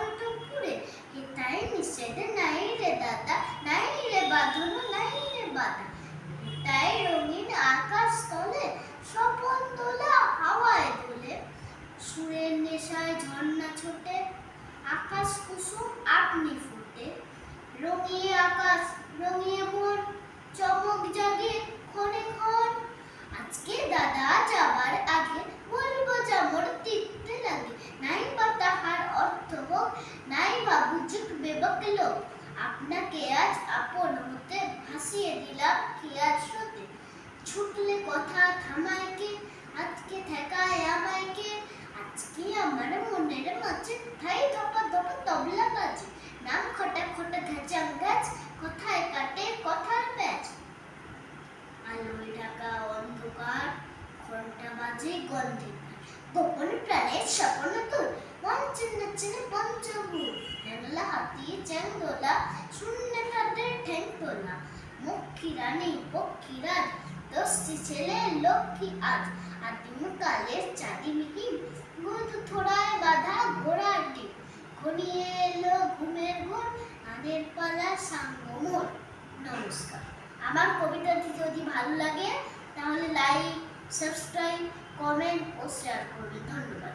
অন্তপুরে তাই মিশেদে নাই রে দাদা, নাই রে বাঁধন, নাই রে বাধা। তাই রঙিন আকাশ তলে, স্বপন তোলা, হাওয়ায় দোলে সুরের নেশায় ঝর্ণা ছোটে, আকাশ কুসুম আপনি ফুটে। রঙিয়ে আকাশ, রঙিয়ে মন, চমক জাগে ক্ষণে ক্ষণ। আজকে দাদা সেবকের লোক আপনাকে আজ আপন হতে ভাসিয়ে দিলাম কি আজ সতে ছুটলে কথা থামায় আজকে ঠেকায় আমায় আজকে আমার মনের মাঝে ঠাই ধপা ধপা তবলা বাজে। নাম খটা খটা ঘেঁচাম গাছ, কথায় কাটে কথার প্যাচ। আলোয় ঢাকা অন্ধকার, ঘণ্টা বাজে গন্ধে। গোপন প্রাণের সব হ্যাংলা হাতিয়ে চ্যাংদোলা শূন্য ঠাটের ঠ্যাং তোলা মক্ষী রানী পক্ষী ছেলে লক্ষ্মী আজ আদিম কালের চাঁদিমিহি গুদ থোড়ায় বাঁধা ঘোড়ার ডিম ঘনিয়ে এলো ঘুমের ঘোর আদের পালা সাঙ্গ মোর নমস্কার আমার কবিতাটি যদি ভালো লাগে তাহলে লাইক সাবস্ক্রাইব কমেন্ট ও শেয়ার করবেন ধন্যবাদ